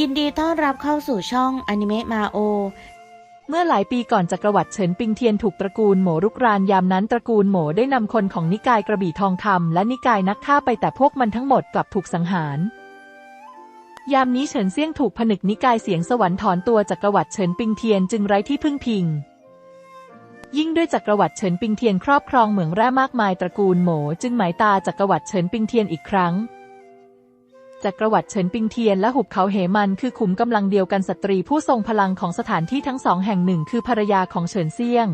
ยินดีต้อนรับเข้าสู่ช่องอนิเมะมาโอ เมื่อหลายปีก่อนจักรวรรดิเฉินปิงเทียนถูกตระกูลโหมรุกรานยามนั้นตระกูลโหมได้นำคนของนิกายกระบี่ทองคำและนิกายนักฆ่าไปแต่พวกมันทั้งหมดกลับถูกสังหาร ยามนี้เฉินเซี่ยงถูกผนึกนิกายเสียงสวรรค์ถอนตัวจักรวรรดิเฉินปิงเทียนจึงไร้ที่พึ่งพิง ยิ่งด้วยจักรวรรดิเฉินปิงเทียนครอบครองเหมืองแร่มากมายตระกูลโหมจึงหมายตาจักรวรรดิเฉินปิงเทียนอีกครั้ง จักรวรรดิเฉินปิงเทียนและหุบเขาเหมันคือขุมกำลังเดียวกันสตรีผู้ทรงพลังของสถานที่ทั้งสองแห่งหนึ่งคือภรรยาของเฉินเซียง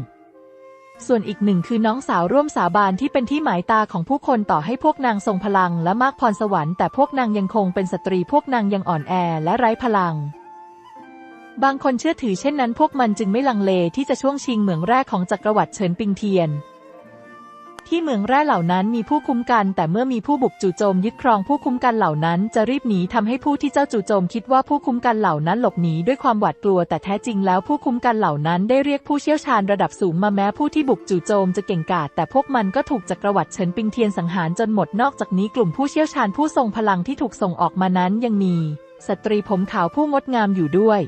ส่วนอีกหนึ่งคือน้องสาวร่วมสาบานที่เป็นที่หมายตาของผู้คนต่อให้พวกนางทรงพลังและมากพรสวรรค์แต่พวกนางยังคงเป็นสตรีพวกนางยังอ่อนแอและไร้พลังบางคนเชื่อถือเช่นนั้นพวกมันจึงไม่ลังเลที่จะช่วงชิงเหมืองแรกของจักรวรรดิเฉินปิงเทียน ที่เมืองแร่เหล่านั้นมีผู้คุ้มกัน แต่เมื่อมีผู้บุกจู่โจมยึดครองผู้คุ้มกันเหล่านั้นจะรีบหนีทำให้ผู้ที่เจ้าจู่โจมคิดว่าผู้คุ้มกันเหล่านั้นหลบหนีด้วยความหวาดกลัว แต่แท้จริงแล้วผู้คุ้มกันเหล่านั้นได้เรียกผู้เชี่ยวชาญระดับสูงมาแม้ผู้ที่บุกจู่โจมจะเก่งกาจแต่พวกมันก็ถูกจักรวรรดิเฉินปิงเทียนสังหารจนหมดนอกจากนี้กลุ่มผู้เชี่ยวชาญผู้ทรงพลังที่ถูกส่งออกมานั้นยังมีสตรีผมขาวผู้งดงามอยู่ด้วย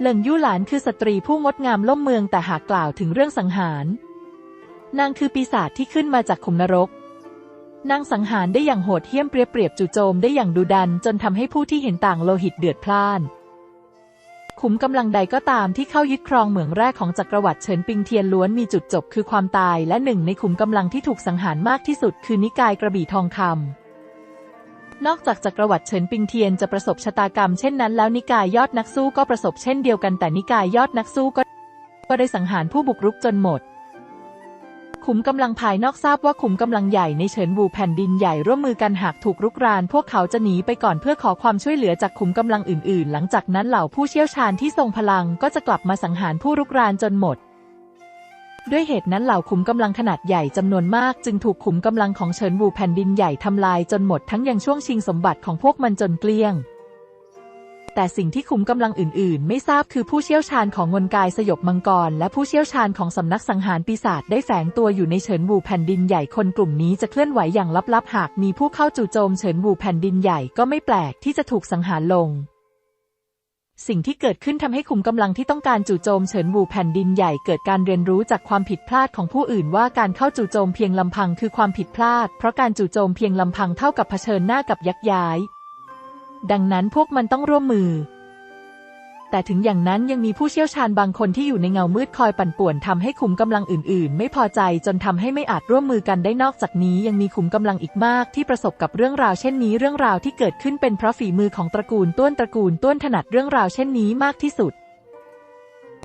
เหลิงยู่หลานคือสตรีผู้งดงามล่มเมืองแต่หากกล่าวถึงเรื่องสังหาร นางคือปีศาจที่ขึ้นมาจากขุมนรก นางสังหารได้อย่างโหดเหี้ยมเปรียบเปรียบจู่โจมได้อย่างดุดันจนทำให้ผู้ที่เห็นต่างโลหิตเดือดพล่าน ขุมกำลังใดก็ตามที่เข้ายึดครองเหมืองแรกของจักรวรรดิเฉินปิงเทียนล้วนมีจุดจบคือความตายและหนึ่งในขุมกำลังที่ถูกสังหารมากที่สุด คือนิกายกระบี่ทองคำนอกจากจักรวรรดิเฉินปิงเทียนจะประสบชะตากรรมเช่นนั้นแล้วนิกายยอดนักสู้ก็ประสบเช่นเดียวกันแต่นิกายยอดนักสู้ก็ ก็ได้สังหารผู้บุกรุกจนหมด ขุมกำลังภายนอกทราบว่าขุมกำลังใหญ่ในเฉินวูแผ่นดินใหญ่ร่วมมือกันหากถูกรุกราน พวกเขาจะหนีไปก่อนเพื่อขอความช่วยเหลือจากขุมกำลังอื่น ๆ หลังจากนั้นเหล่าผู้เชี่ยวชาญที่ทรงพลังก็จะกลับมาสังหารผู้รุกรานจนหมด ด้วยเหตุนั้นเหล่าขุมกำลังขนาดใหญ่จำนวนมาก จึงถูกขุมกำลังของเฉินวูแผ่นดินใหญ่ทำลายจนหมดทั้งยังช่วงชิงสมบัติของพวกมันจนเกลี้ยง แต่สิ่งที่ขุมกำลังอื่น ๆ ไม่ทราบคือผู้เชี่ยวชาญของงนกายสยบมังกร และผู้เชี่ยวชาญของสำนักสังหารปีศาจได้แฝงตัวอยู่ในเฉินวูแผ่นดินใหญ่คนกลุ่มนี้จะเคลื่อนไหวอย่างลับ ๆ หากมีผู้เข้าจู่โจมเฉินวูแผ่นดินใหญ่ก็ไม่แปลกที่จะถูกสังหารลงสิ่งที่เกิดขึ้นทำให้ขุมกำลังที่ต้องการจู่โจมเฉินวูแผ่นดินใหญ่เกิดการเรียนรู้จากความผิดพลาดของผู้อื่นว่าการเข้าจู่โจมเพียงลำพังคือความผิดพลาด เพราะการจู่โจมเพียงลำพังเท่ากับเผชิญหน้ากับยักษ์ย้าย ดังนั้นพวกมันต้องร่วมมือ แต่ถึงอย่างนั้นยังมีผู้เชี่ยวชาญบางคนที่อยู่ในเงามืดคอยปั่นป่วนทำให้ขุมกำลังอื่น ๆ ไม่พอใจจนทำให้ไม่อาจร่วมมือกันได้นอกจากนี้ยังมีขุมกำลังอีกมากที่ประสบกับเรื่องราวเช่นนี้เรื่องราวที่เกิดขึ้นเป็นเพราะฝีมือของตระกูลต้วนตระกูลต้วนถนัดเรื่องราวเช่นนี้มากที่สุด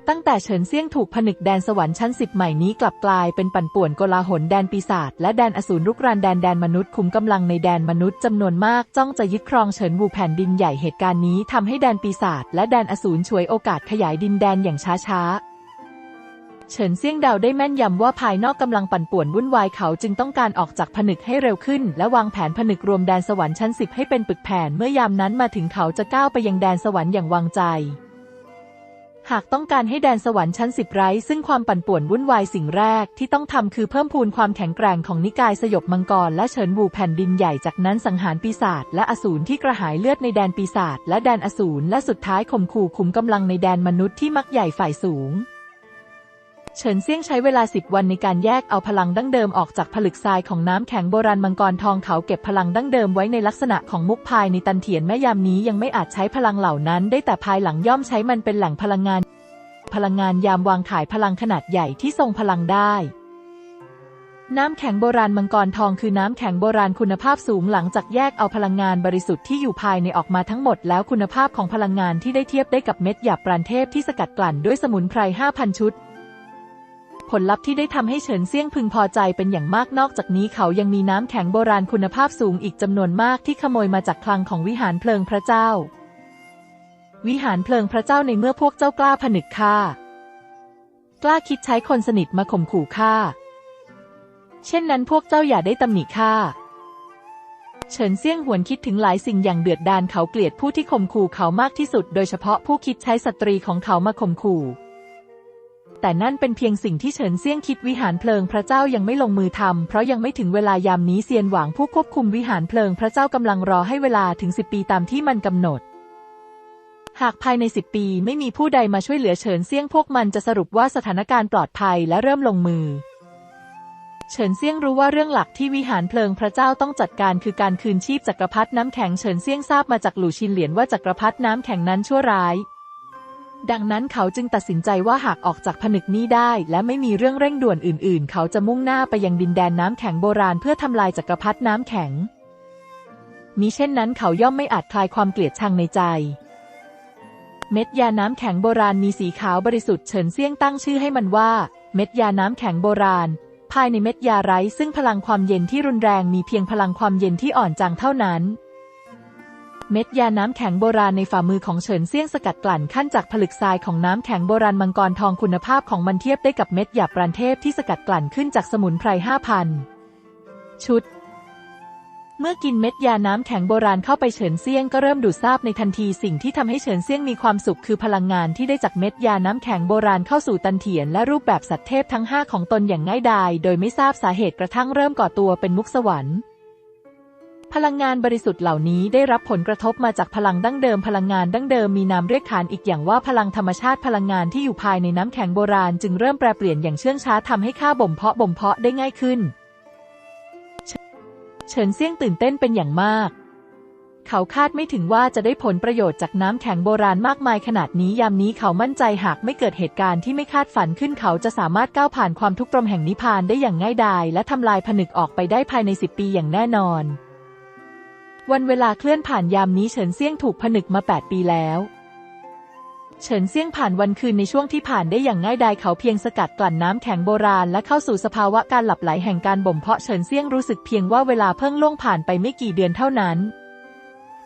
ตั้งแต่เฉินเซี่ยงถูกผนึกแดนสวรรค์ชั้นสิบใหม่นี้กลับกลายเป็นปั่นป่วนโกลาหลแดนปีศาจและแดนอสูรรุกรานแดนแดนมนุษย์คุมกำลังในแดนมนุษย์จำนวนมากจ้องจะยึดครองเฉินวูแผ่นดินใหญ่เหตุการณ์นี้ทำให้แดนปีศาจและแดนอสูรฉวยโอกาสขยายดินแดนอย่างช้าๆเฉินเซี่ยงเดาได้แม่นยำว่าภายนอกกำลังปั่นป่วนวุ่นวายเขาจึงต้องการออกจากผนึกให้เร็วขึ้น และวางแผนผนึกรวมแดนสวรรค์ชั้นสิบให้เป็นปึกแผ่นเมื่อยามนั้นมาถึงเขาจะก้าวไปยังแดนสวรรค์อย่างวางใจ หากต้องการให้แดนสวรรค์ชั้นสิบไร้ซึ่งความปั่นป่วนวุ่นวายสิ่งแรกที่ต้องทำคือเพิ่มพูนความแข็งแกร่งของนิกายสยบมังกรและเฉินบูแผ่นดินใหญ่จากนั้นสังหารปีศาจและอสูรที่กระหายเลือดในแดนปีศาจและแดนอสูรและสุดท้ายข่มขู่ขุมกำลังในแดนมนุษย์ที่มักใหญ่ฝ่ายสูง เฉินเซี่ยงใช้เวลาสิบวันในการแยกเอาพลังดั้งเดิมออกจากผลึกทรายของน้ำแข็งโบราณมังกรทองเขาเก็บพลังดั้งเดิมไว้ในลักษณะของมุกพายในตันเถียนแม่ยามนี้ยังไม่อาจใช้พลังเหล่านั้น ได้แต่ภายหลังย่อมใช้มันเป็นแหล่งพลังงาน พลังงานยามวางขายพลังขนาดใหญ่ที่ทรงพลังได้น้ำแข็งโบราณมังกรทองคือน้ำแข็งโบราณคุณภาพสูงหลังจากแยกเอาพลังงานบริสุทธิ์ที่อยู่ภายในออกมาทั้งหมดแล้วคุณภาพของพลังงานที่ได้เทียบได้กับเม็ดหยาบปราณเทพที่สกัดกลั่นด้วยสมุนไพร 5,000 ชุด ผลลัพธ์ที่ได้ทำให้เฉินเซี่ยงพึงพอใจเป็นอย่างมากนอกจากนี้เขายังมีน้ำแข็งโบราณคุณภาพสูงอีกจำนวนมากที่ขโมยมาจากคลังของวิหารเพลิงพระเจ้า วิหารเพลิงพระเจ้าในเมื่อพวกเจ้ากล้าผนึกฆ่ากล้าคิดใช้คนสนิทมาข่มขู่ข้าเช่นนั้นพวกเจ้าอย่าได้ตำหนิข้า เฉินเซี่ยงหวนคิดถึงหลายสิ่งอย่างเดือดดาลเขาเกลียดผู้ที่ข่มขู่เขามากที่สุด โดยเฉพาะผู้คิดใช้สตรีของเขามาข่มขู่ แต่นั่นเป็นเพียงสิ่งที่เฉินเซี่ยงคิดวิหารเพลิงพระเจ้ายังไม่ลงมือทำเพราะยังไม่ถึงเวลายามนี้เซียนหวังผู้ควบคุมวิหารเพลิงพระเจ้ากำลังรอให้เวลาถึงสิบปีตามที่มันกำหนด หากภายในสิบปีไม่มีผู้ใดมาช่วยเหลือเฉินเซี่ยงพวกมันจะสรุปว่าสถานการณ์ปลอดภัยและเริ่มลงมือเฉินเซียงรู้ว่าเรื่องหลักที่วิหารเพลิงพระเจ้าต้องจัดการคือการคืนชีพจักรพรรดิน้ำแข็งเฉินเซียงทราบมาจากหลู่ชินเหลียนว่าจักรพรรดิน้ำแข็งนั้นชั่วร้าย ดังนั้นเขาจึงตัดสินใจว่าหากออกจากผนึกนี้ได้ และไม่มีเรื่องเร่งด่วนอื่น ๆ เขาจะมุ่งหน้าไปยังดินแดนน้ำแข็งโบราณเพื่อทำลายจักรพรรดิน้ำแข็ง มิเช่นนั้นเขาย่อมไม่อาจคลายความเกลียดชังในใจ เม็ดยาน้ำแข็งโบราณมีสีขาวบริสุทธิ์เฉินเซี่ยงตั้งชื่อให้มันว่า เม็ดยาน้ำแข็งโบราณ ภายในเม็ดยาไร้ซึ่งพลังความเย็นที่รุนแรงมีเพียงพลังความเย็นที่อ่อนจางเท่านั้น เม็ดยาน้ำแข็งโบราณในฝ่ามือของเฉินเซี่ยงสกัดกลั่นขั้นจากผลึกทรายของน้ำแข็งโบราณมังกรทองคุณภาพของมันเทียบได้กับเม็ดหยาบปรานเทพที่สกัดกลั่นขึ้นจากสมุนไพรห้าพันชุด เมื่อกินเม็ดยาน้ำแข็งโบราณเข้าไปเฉินเซี่ยงก็เริ่มดูดซาบในทันทีสิ่งที่ทำให้เฉินเซี่ยงมีความสุขคือพลังงานที่ได้จากเม็ดยาน้ำแข็งโบราณเข้าสู่ตันเถียนและรูปแบบสัตว์เทพทั้งห้าของตนอย่างง่ายดายโดยไม่ทราบสาเหตุกระทั่งเริ่มก่อตัวเป็นมุกสวรรค์ พลังงานบริสุทธิ์เหล่านี้ได้รับผลกระทบมาจากพลังดั้งเดิม พลังงานดั้งเดิมมีนามเรียกขานอีกอย่างว่าพลังธรรมชาติพลังงานที่อยู่ภายในน้ำแข็งโบราณ จึงเริ่มแปรเปลี่ยนอย่างเชื่องช้าทำให้ข้าบ่มเพาะบ่มเพาะได้ง่ายขึ้น เฉินเซี่ยงตื่นเต้นเป็นอย่างมาก เขาคาดไม่ถึงว่าจะได้ผลประโยชน์จากน้ำแข็งโบราณมากมายขนาดนี้ยามนี้เขามั่นใจหากไม่เกิดเหตุการณ์ที่ไม่คาดฝันขึ้นเขาจะสามารถก้าวผ่านความทุกข์ตรมแห่งนิพพานได้อย่างง่ายดายและทำลายผนึกออกไปได้ภายในสิบปีอย่างแน่นอน วันเวลาเคลื่อนผ่านยามนี้เฉินเซี่ยงถูกผนึกมา 8 ปีแล้ว เฉินเซี่ยงผ่านวันคืนในช่วงที่ผ่านได้อย่างง่ายดายเขาเพียงสกัดกลั่นน้ำแข็งโบราณและเข้าสู่สภาวะการหลับไหลแห่งการบ่มเพาะเฉินเซี่ยงรู้สึกเพียงว่าเวลาเพิ่งล่วงผ่านไปไม่กี่เดือนเท่านั้น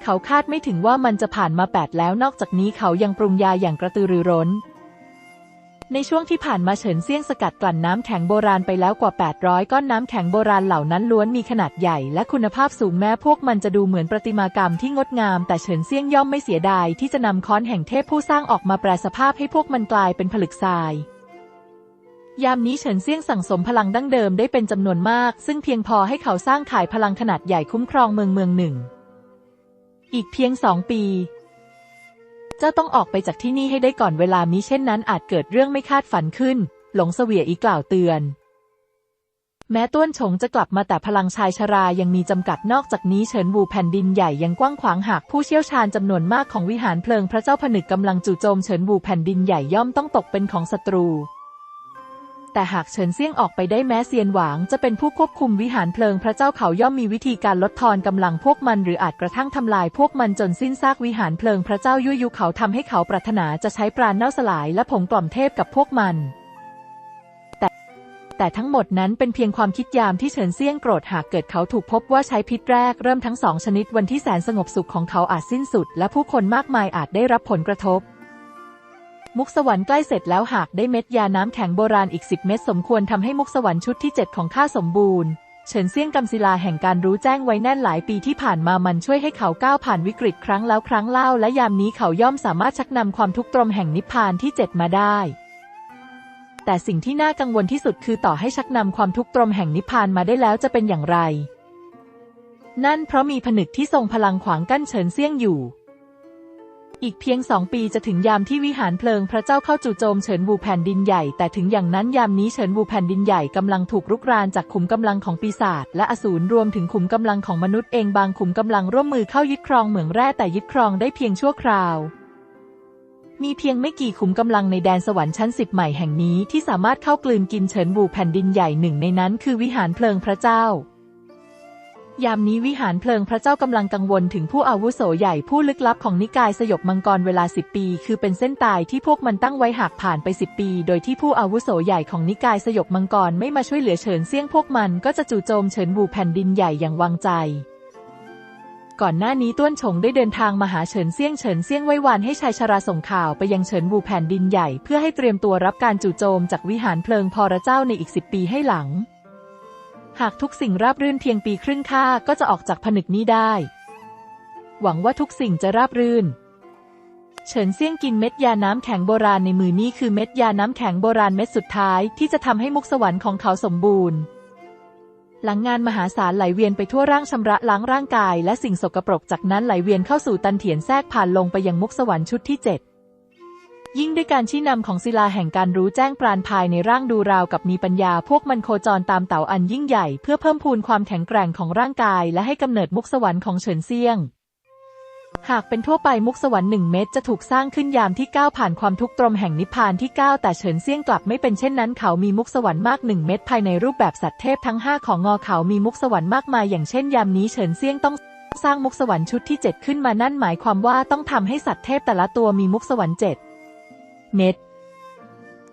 เขาคาดไม่ถึงว่ามันจะผ่านมา 8 แล้วนอกจากนี้เขายังปรุงยาอย่างกระตือรือร้น ในช่วงที่ผ่านมาเฉินเซี่ยงสกัดกลั่นน้ำแข็งโบราณไปแล้วกว่า 800 ก้อนน้ำแข็งโบราณเหล่านั้นล้วนมีขนาดใหญ่และคุณภาพสูงแม้พวกมันจะดูเหมือนประติมากรรมที่งดงาม แต่เฉินเซี่ยงย่อมไม่เสียดายที่จะนำค้อนแห่งเทพผู้สร้างออกมาแปลสภาพให้พวกมันกลายเป็นผลึกทราย ยามนี้เฉินเซี่ยงสั่งสมพลังดั้งเดิมได้เป็นจำนวนมาก ซึ่งเพียงพอให้เขาสร้างข่ายพลังขนาดใหญ่คุ้มครองเมืองเมืองหนึ่ง อีกเพียงสองปี เจ้าต้องออกไปจากที่นี่ให้ได้ก่อนเวลามิเช่นนั้นอาจเกิดเรื่องไม่คาดฝันขึ้น หลงเสวียอีกล่าวเตือน แม้ต้วนฉงจะกลับมาแต่พลังชายชรายังมีจำกัดนอกจากนี้เฉินวูแผ่นดินใหญ่ยังกว้างขวางหากผู้เชี่ยวชาญจำนวนมากของวิหารเพลิงพระเจ้าผนึกกำลังจู่โจมเฉินวูแผ่นดินใหญ่ย่อมต้องตกเป็นของศัตรู แต่หากเฉินเซี่ยงออกไปได้แม้เซียนหวางจะเป็นผู้ควบคุมวิหารเพลิงพระเจ้าเขาย่อมมีวิธีการลดทอนกำลังพวกมันหรืออาจกระทั่งทำลายพวกมันจนสิ้นซากวิหารเพลิงพระเจ้ายุยุเขาทำให้เขาปรารถนาจะใช้ปราณเน่าสลายและผงกล่อมเทพกับพวกมันแต่แต่ทั้งหมดนั้นเป็นเพียงความคิดยามที่เฉินเซี่ยงโกรธหากเกิดเขาถูกพบว่าใช้พิษแรกเริ่มทั้งสองชนิดวันที่แสนสงบสุขของเขาอาจสิ้นสุด และผู้คนมากมายอาจได้รับผลกระทบ มุกสวรรค์ใกล้เสร็จแล้วหากได้เม็ดยาน้ำแข็งโบราณอีกสิบเม็ดสมควรทำให้มุกสวรรค์ชุดที่ 7 ของข้าสมบูรณ์ เฉินเซี่ยงกำศิลาแห่งการรู้แจ้งไว้แน่นหลายปีที่ผ่านมามันช่วยให้เขาก้าวผ่านวิกฤตครั้งแล้วครั้งเล่า และยามนี้เขาย่อมสามารถชักนำความทุกข์ตรมแห่งนิพพานที่เจ็ดมาได้ แต่สิ่งที่น่ากังวลที่สุดคือต่อให้ชักนำความทุกข์ตรมแห่งนิพพานมาได้แล้วจะเป็นอย่างไร นั่นเพราะมีผนึกที่ทรงพลังขวางกั้นเฉินเซี่ยงอยู่ อีกเพียงสองปีจะถึงยามที่วิหารเพลิงพระเจ้าเข้าจู่โจมเฉินวูแผ่นดินใหญ่ แต่ถึงอย่างนั้นยามนี้เฉินวูแผ่นดินใหญ่กำลังถูกรุกรานจากขุมกำลังของปีศาจและอสูรรวมถึงขุมกำลังของมนุษย์เองบางขุมกำลังร่วมมือเข้ายึดครองเหมืองแร่แต่ยึดครองได้เพียงชั่วคราวมีเพียงไม่กี่ขุมกำลังในแดนสวรรค์ชั้นสิบใหม่แห่งนี้ที่สามารถเข้ากลืนกินเฉินวูแผ่นดินใหญ่หนึ่งในนั้นคือวิหารเพลิงพระเจ้า ยามนี้วิหารเพลิงพระเจ้ากำลังกังวลถึงผู้อาวุโสใหญ่ผู้ลึกลับของนิกายสยบมังกรเวลาสิบปี คือเป็นเส้นตายที่พวกมันตั้งไว้หากผ่านไปสิบปี โดยที่ผู้อาวุโสใหญ่ของนิกายสยบมังกรไม่มาช่วยเหลือเฉินเซี่ยงพวกมันก็จะจู่โจมเฉินบูแผ่นดินใหญ่อย่างวางใจก่อนหน้านี้ต้วนฉงได้เดินทางมาหาเฉินเซี่ยงเฉินเซี่ยงไว้วานให้ชายชราส่งข่าวไปยังเฉินบูแผ่นดินใหญ่ เพื่อให้เตรียมตัวรับการจู่โจมจากวิหารเพลิงพอระเจ้าในอีกสิบปีให้หลัง หากทุกสิ่งราบรื่นเพียงปีครึ่งข้าก็จะออกจากผนึกนี้ได้ หวังว่าทุกสิ่งจะราบรื่น เฉินเซี่ยงกินเม็ดยาน้ำแข็งโบราณในมือนี้คือเม็ดยาน้ำแข็งโบราณเม็ดสุดท้ายที่จะทำให้มุกสวรรค์ของเขาสมบูรณ์ หลังงานมหาศาลไหลเวียนไปทั่วร่างชำระล้างร่างกาย และสิ่งสกปรกจากนั้นไหลเวียนเข้าสู่ตันเถียนแทรกผ่านลงไปยังมุกสวรรค์ชุดที่เจ็ด ยิ่งด้วยการชี้นำของศิลาแห่งการรู้แจ้งปราณภายในร่างดูราวกับมีปัญญา พวกมันโคจรตามเต่าอันยิ่งใหญ่ เพื่อเพิ่มพูนความแข็งแกร่งของร่างกาย และให้กำเนิดมุกสวรรค์ของเฉินเซียง หากเป็นทั่วไปมุกสวรรค์หนึ่งเม็ดจะถูกสร้างขึ้นยามที่ก้าวผ่านความทุกข์ตรมแห่งนิพพานที่ก้าแต่เฉินเซียงกลับไม่เป็นเช่นนั้น เขามีมุกสวรรค์มากหนึ่งเม็ดภายในรูปแบบสัตว์เทพทั้งห้าของงอเขามีมุกสวรรค์มากมายอย่างเช่นยามนี้เฉินเซียงต้องสร้างมุกสวรรค์ชุดที่เจ็ดขึ้นมานั่นหมายความว่าต้องทำให้สัตว์เทพแต่ละตัวมีมุกสวรรค์เจ็ด เม็ด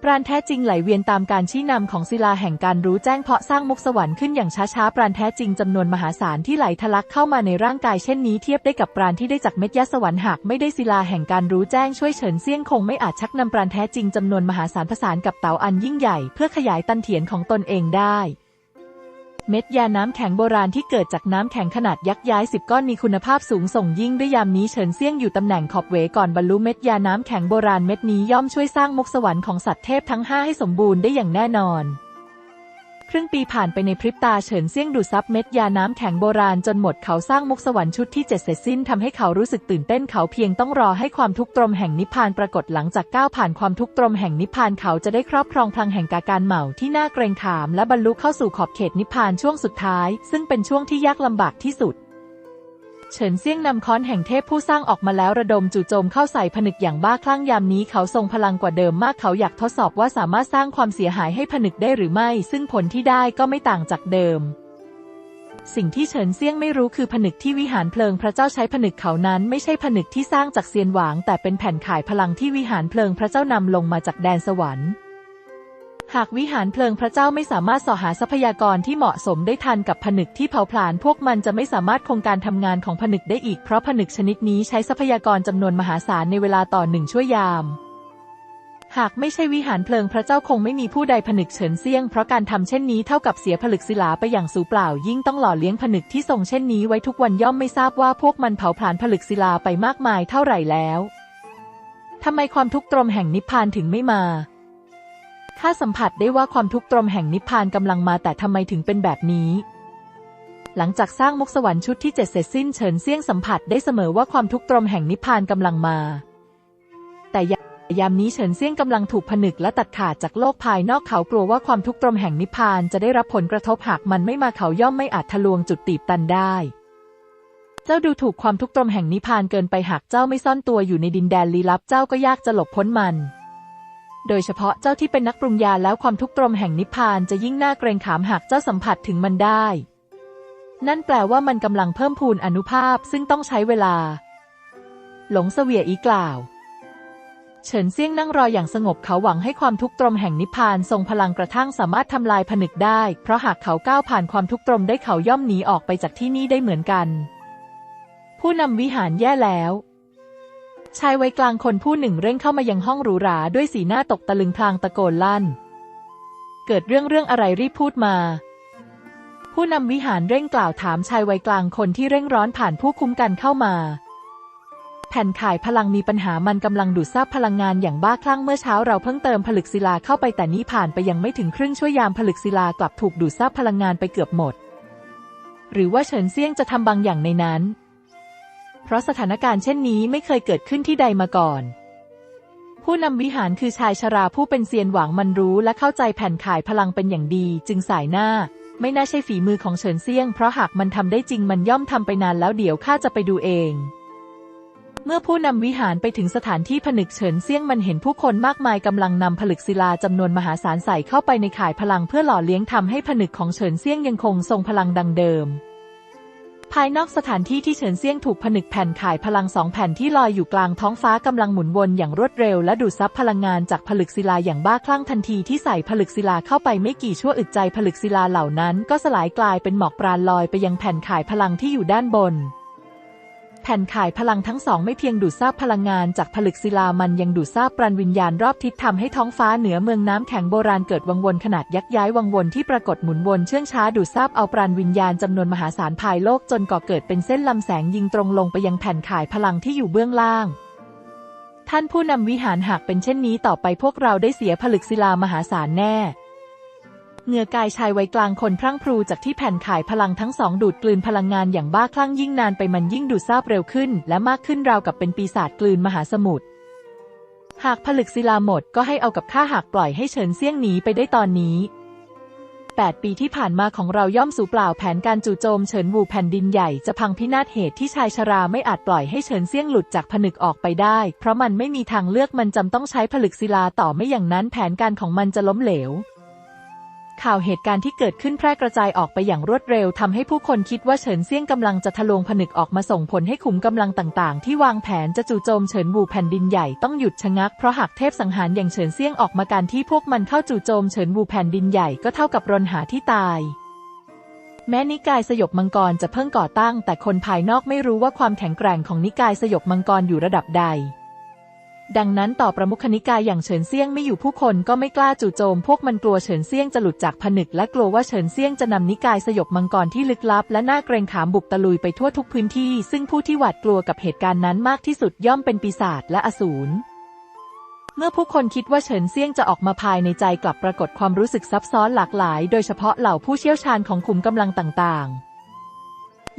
ปราณแท้จริงไหลเวียนตามการชี้นำของศิลาแห่งการรู้แจ้งเพาะสร้างมุกสวรรค์ขึ้นอย่างช้าๆ ปราณแท้จริงจำนวนมหาศาลที่ไหลทะลักเข้ามาในร่างกายเช่นนี้เทียบได้กับปราณที่ได้จากเม็ดยาสวรรค์หากไม่ได้ศิลาแห่งการรู้แจ้งช่วยเฉินเซี่ยงคงไม่อาจชักนำปราณแท้จริงจำนวนมหาศาลผสานกับเต๋าอันยิ่งใหญ่ เพื่อขยายตันเถียนของตนเองได้ เม็ดยาน้ำแข็งโบราณที่เกิดจากน้ำแข็งขนาดยักษ์ย้ายสิบก้อนมีคุณภาพสูงส่งยิ่งด้วยยามนี้เฉินเซี่ยงอยู่ตำแหน่งขอบเวก่อนบรรลุเม็ดยาน้ำแข็งโบราณเม็ดนี้ย่อมช่วยสร้างมุกสวรรค์ของสัตว์เทพทั้งห้าให้สมบูรณ์ได้อย่างแน่นอน ครึ่งปีผ่านไปในพริบตาเฉินเซี่ยงดูดซับเม็ดยาน้ำแข็งโบราณจนหมดเขาสร้างมุกสวรรค์ชุดที่เจ็ดเสร็จสิ้นทำให้เขารู้สึกตื่นเต้นเขาเพียงต้องรอให้ความทุกข์ตรมแห่งนิพพานปรากฏหลังจากก้าวผ่านความทุกข์ตรมแห่งนิพพานเขาจะได้ครอบครองพลังแห่งกาการเหมาที่น่าเกรงขาม และบรรลุเข้าสู่ขอบเขตนิพพานช่วงสุดท้าย ซึ่งเป็นช่วงที่ยากลำบากที่สุด เฉินเซี่ยงนำค้อนแห่งเทพผู้สร้างออกมาแล้วระดมจู่โจมเข้าใส่ผนึกอย่างบ้าคลั่งยามนี้เขาทรงพลังกว่าเดิมมากเขาอยากทดสอบว่าสามารถสร้างความเสียหายให้ผนึกได้หรือไม่ ซึ่งผลที่ได้ก็ไม่ต่างจากเดิม สิ่งที่เฉินเซี่ยงไม่รู้คือผนึกที่วิหารเพลิงพระเจ้าใช้ผนึกเขานั้นไม่ใช่ผนึกที่สร้างจากเซียนหวาง แต่เป็นแผ่นขายพลังที่วิหารเพลิงพระเจ้านำลงมาจากแดนสวรรค์ หากวิหารเพลิงพระเจ้าไม่สามารถสอหาทรัพยากรที่เหมาะสมได้ทันกับผนึกที่เผาผลาญพวกมันจะไม่สามารถคงการทำงานของผนึกได้อีกเพราะผนึกชนิดนี้ใช้ทรัพยากรจำนวนมหาศาลในเวลาต่อหนึ่งชั่วยาม หากไม่ใช่วิหารเพลิงพระเจ้าคงไม่มีผู้ใดผนึกเฉินเซี่ยงเพราะการทำเช่นนี้เท่ากับเสียผลึกศิลาไปอย่างสูเปล่า ยิ่งต้องหล่อเลี้ยงผนึกที่ทรงเช่นนี้ไว้ทุกวันย่อมไม่ทราบว่าพวกมันเผาผลาญผลึกศิลาไปมากมายเท่าไหร่แล้วทำไมความทุกข์ตรมแห่งนิพพานถึงไม่มา ข้าสัมผัสได้ว่าความทุกข์ตรมแห่งนิพพานกำลังมาแต่ทำไมถึงเป็นแบบนี้ หลังจากสร้างมุกสวรรค์ชุดที่เจ็ดเสร็จสิ้นเฉินเซี่ยงสัมผัสได้เสมอว่าความทุกข์ตรมแห่งนิพพานกำลังมา แต่ยายามนี้เฉินเซี่ยงกำลังถูกผนึกและตัดขาดจากโลกภายนอกเขากลัวว่าความทุกข์ตรมแห่งนิพพานจะได้รับผลกระทบหากมันไม่มาเขาย่อมไม่อาจทะลวงจุดตีบตันได้เจ้าดูถูกความทุกข์ตรมแห่งนิพพานเกินไปหากเจ้าไม่ซ่อนตัวอยู่ในดินแดนลี้ลับเจ้าก็ยากจะหลบพ้นมัน โดยเฉพาะเจ้าที่เป็นนักปรุงยาแล้วความทุกข์ตรมแห่งนิพพานจะยิ่งน่าเกรงขามหากเจ้าสัมผัสถึงมันได้ นั่นแปลว่ามันกำลังเพิ่มพูนอนุภาพซึ่งต้องใช้เวลา หลงเสวียอีกล่าว เฉินเซี่ยงนั่งรออย่างสงบเขาหวังให้ความทุกข์ตรมแห่งนิพพานทรงพลังกระทั่งสามารถทำลายผนึกได้ เพราะหากเขาก้าวผ่านความทุกข์ตรมได้เขาย่อมหนีออกไปจากที่นี่ได้เหมือนกัน ผู้นำวิหารแย่แล้ว ชายวัยกลางคนผู้หนึ่งเร่งเข้ามายังห้องหรูหราด้วยสีหน้าตกตะลึงพลางตะโกนลั่น เกิดเรื่องเรื่องอะไรรีบพูดมา ผู้นำวิหารเร่งกล่าวถามชายวัยกลางคนที่เร่งร้อนผ่านผู้คุ้มกันเข้ามา แผ่นข่ายพลังมีปัญหามันกำลังดูดซับพลังงานอย่างบ้าคลั่งเมื่อเช้าเราเพิ่งเติมผลึกศิลาเข้าไปแต่นี้ผ่านไปยังไม่ถึงครึ่งชั่วยามผลึกศิลากลับถูกดูดซับพลังงานไปเกือบหมด หรือว่าเฉินเซี่ยงจะทำบางอย่างในนั้น เพราะสถานการณ์เช่นนี้ไม่เคยเกิดขึ้นที่ใดมาก่อน ผู้นำวิหารคือชายชราผู้เป็นเซียนหวังมันรู้และเข้าใจแผ่นข่ายพลังเป็นอย่างดี จึงสายหน้า ไม่น่าใช่ฝีมือของเฉินเซียง เพราะหากมันทำได้จริงมันย่อมทำไปนานแล้วเดี๋ยวข้าจะไปดูเองเมื่อผู้นำวิหารไปถึงสถานที่ผนึกเฉินเซี่ยงมันเห็นผู้คนมากมายกำลังนำผลึกศิลาจำนวนมหาศาลใส่เข้าไปในข่ายพลังเพื่อหล่อเลี้ยงทำให้ผนึกของเฉินเซี่ยงยังคงทรงพลังดังเดิม ภายนอกสถานที่ที่เฉินเซียงถูกผนึกแผ่นข่ายพลังสองแผ่นที่ลอยอยู่กลางท้องฟ้ากำลังหมุนวนอย่างรวดเร็วและดูดซับพลังงานจากผลึกศิลาอย่างบ้าคลั่งทันทีที่ใส่ผลึกศิลาเข้าไปไม่กี่ชั่วอึดใจผลึกศิลาเหล่านั้น ก็สลายกลายเป็นหมอกปราณลอยไปยังแผ่นข่ายพลังที่อยู่ด้านบน แผ่นข่ายพลังทั้งสองไม่เพียงดูดซาบพลังงานจากผลึกศิลามันยังดูดซาบปราณวิญญาณรอบทิศทำให้ท้องฟ้าเหนือเมืองน้ำแข็งโบราณเกิดวังวนขนาดยักษ์ย้ายวังวนที่ปรากฏหมุนวนเชื่องช้าดูดซาบเอาปราณวิญญาณจำนวนมหาศาลภายโลกจนก่อเกิดเป็นเส้นลำแสงยิงตรงลงไปยังแผ่นข่ายพลังที่อยู่เบื้องล่าง ท่านผู้นำวิหารหากเป็นเช่นนี้ต่อไปพวกเราได้เสียผลึกศิลามหาศาลแน่ เหงื่อกายชายวัยกลางคนพรั่งพรูจากที่แผ่นขายพลังทั้งสองดูดกลืนพลังงานอย่างบ้าคลั่งยิ่งนานไปมันยิ่งดูดซาบเร็วขึ้น และมากขึ้นราวกับเป็นปีศาจกลืนมหาสมุทร หากผลึกศิลาหมดก็ให้เอากับข้าหากปล่อยให้เฉินเซี่ยงหนีไปได้ตอนนี้ 8 ปีที่ผ่านมาของเราย่อมสูเปล่าแผนการจู่โจมเฉินวูแผ่นดินใหญ่จะพังพินาศเหตุที่ชายชราไม่อาจปล่อยให้เฉินเซี่ยงหลุดจากผนึกออกไปได้ เพราะมันไม่มีทางเลือกมันจำต้องใช้ผลึกศิลาต่อไม่อย่างนั้นแผนการของมันจะล้มเหลว ข่าวเหตุการณ์ที่เกิดขึ้นแพร่กระจายออกไปอย่างรวดเร็วทำให้ผู้คนคิดว่าเฉินเซี่ยงกำลังจะทะลวงผนึกออกมาส่งผลให้ขุมกำลังต่างๆ ที่วางแผนจะจู่โจมเฉินวูแผ่นดินใหญ่ต้องหยุดชะงัก เพราะหากเทพสังหารอย่างเฉินเซี่ยงออกมาการที่พวกมันเข้าจู่โจมเฉินวูแผ่นดินใหญ่ก็เท่ากับรนหาที่ตาย แม้นิกายสยบมังกรจะเพิ่งก่อตั้ง แต่คนภายนอกไม่รู้ว่าความแข็งแกร่งของนิกายสยบมังกรอยู่ระดับใด ดังนั้นต่อประมุขนิกายอย่างเฉินเซียงไม่อยู่ผู้คนก็ไม่กล้าจู่โจม พวกมันกลัวเฉินเซียงจะหลุดจากผนึกและกลัวว่าเฉินเซียงจะนำนิกายสยบมังกรที่ลึกลับ และน่าเกรงขามบุกตะลุยไปทั่วทุกพื้นที่ ซึ่งผู้ที่หวาดกลัวกับเหตุการณ์นั้นมากที่สุดย่อมเป็นปีศาจและอสูรเมื่อผู้คนคิดว่าเฉินเซียงจะออกมาภายในใจกลับปรากฏความรู้สึกซับซ้อนหลากหลาย โดยเฉพาะเหล่าผู้เชี่ยวชาญของขุมกำลังต่างๆ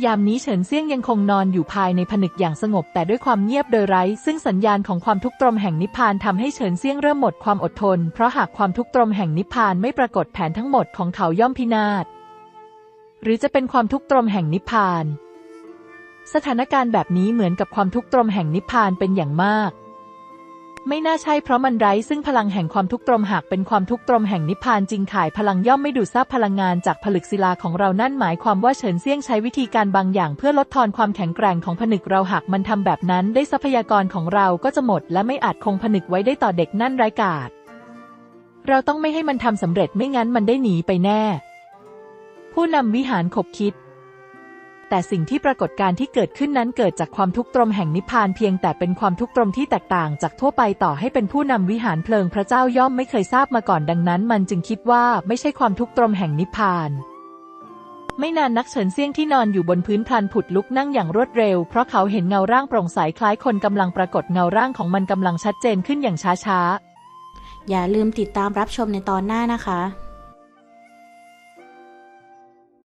ยามนี้เฉินเซี่ยงยังคงนอนอยู่ภายในผนึกอย่างสงบแต่ด้วยความเงียบโดยไร้ ซึ่งสัญญาณของความทุกข์ตรมแห่งนิพพานทำให้เฉินเซี่ยงเริ่มหมดความอดทน เพราะหากความทุกข์ตรมแห่งนิพพานไม่ปรากฏแผนทั้งหมดของเขาย่อมพินาศหรือจะเป็นความทุกข์ตรมแห่งนิพพาน สถานการณ์แบบนี้เหมือนกับความทุกข์ตรมแห่งนิพพานเป็นอย่างมาก ไม่น่าใช่เพราะมันไร้ซึ่งพลังแห่งความทุกข์ตรมหากเป็นความทุกข์ตรมแห่งนิพพานจริงขายพลังย่อมไม่ดูดซับพลังงานจากผลึกศิลาของเรานั่นหมายความว่าเฉินเซี่ยงใช้วิธีการบางอย่าง เพื่อลดทอนความแข็งแกร่งของผนึกเราหากมันทำแบบนั้นได้ทรัพยากรของเราก็จะหมด และไม่อาจคงผนึกไว้ได้ต่อเด็กนั่นไร้กาศเราต้องไม่ให้มันทำสำเร็จไม่งั้นมันได้หนีไปแน่ ผู้นำวิหารขบคิด แต่สิ่งที่ปรากฏการที่เกิดขึ้นนั้นเกิดจากความทุกข์ตรมแห่งนิพพานเพียงแต่เป็นความทุกข์ตรมที่แตกต่างจากทั่วไปต่อให้เป็นผู้นำวิหารเพลิงพระเจ้าย่อมไม่เคยทราบมาก่อนดังนั้น มันจึงคิดว่าไม่ใช่ความทุกข์ตรมแห่งนิพพานไม่นานนักเฉินเซี่ยงที่นอนอยู่บนพื้นพลันผุดลุกนั่งอย่างรวดเร็ว เพราะเขาเห็นเงาร่างโปร่งใสคล้ายคนกำลังปรากฏเงาร่างของมันกำลังชัดเจนขึ้นอย่างช้าๆ อย่าลืมติดตามรับชมในตอนหน้านะคะ